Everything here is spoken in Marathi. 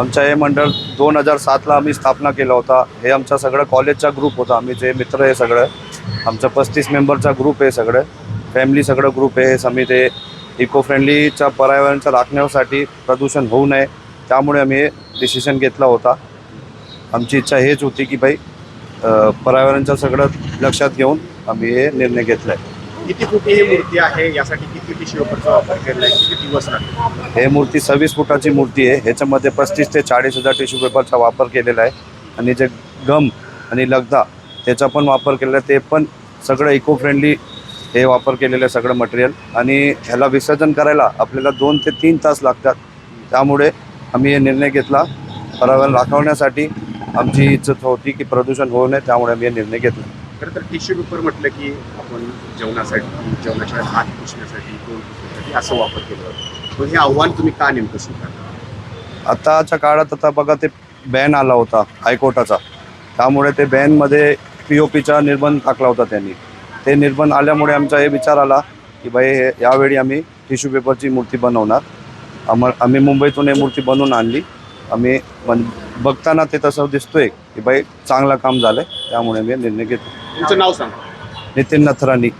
आमचं हे मंडळ दोन हजार सातला आम्ही स्थापना केला होता. हे आमचा सगळं कॉलेजचा ग्रुप होता. आम्ही जे मित्र आहे सगळं. आमचं पस्तीस मेंबरचा ग्रुप आहे सगळं. फॅमिली सगळं ग्रुप आहे. आम्ही ते इको फ्रेंडलीच्या पर्यावरणाच्या राखण्यासाठी प्रदूषण होऊ नये. त्यामुळे आम्ही हे डिसिशन घेतला होता. आमची इच्छा हेच होती की भाई पर्यावरणचं सगळं लक्षात घेऊन आम्ही हे निर्णय घेतला आहे किती फुटी ही मूर्ती आहे? यासाठी किती टिश्यू पेपरचा वापर केला आहे? किती दिवस लागले हे मूर्ती सव्वीस फुटाची मूर्ती आहे. ह्याच्यामध्ये पस्तीस ते चाळीस हजार टिश्यू पेपरचा वापर केलेला आहे. आणि जे गम आणि लगदा त्याचा पण वापर केलेला आहे. ते पण सगळं इको फ्रेंडली हे वापर केलेलं आहे सगळं मटेरियल आणि ह्याला विसर्जन करायला आपल्याला दोन ते तीन तास लागतात. त्यामुळे आम्ही हे निर्णय घेतला. पर्यावरण राखवण्यासाठी आमची इच्छा होती की प्रदूषण होऊ नये. त्यामुळे आम्ही हे निर्णय घेतला. खरं तर टिश्यू पेपर म्हटलं की आपण जेवणासाठी जेवणाच्या हात पुसण्यासाठी तोंड पुसण्यासाठी असं वापर केलं पण हे आव्हान तुम्ही का नेमकं स्वीकारलं आताच्या काळात आता बघा ते बॅन आला होता हायकोर्टाचा. त्यामुळे ते बॅनमध्ये पी ओ पीचा निर्बंध टाकला होता त्यांनी. ते निर्बंध आल्यामुळे आमचा हे विचार आला की बाई हे यावेळी आम्ही टिश्यू पेपरची मूर्ती बनवणार. आम आम्ही मुंबईतून हे मूर्ती बनवून आणली. आम्ही बघताना ते तसं दिसतोय की बाई चांगलं काम झालं त्यामुळे मी निर्णय घेतो तुमचं नाव सांग. नितीन नथरानी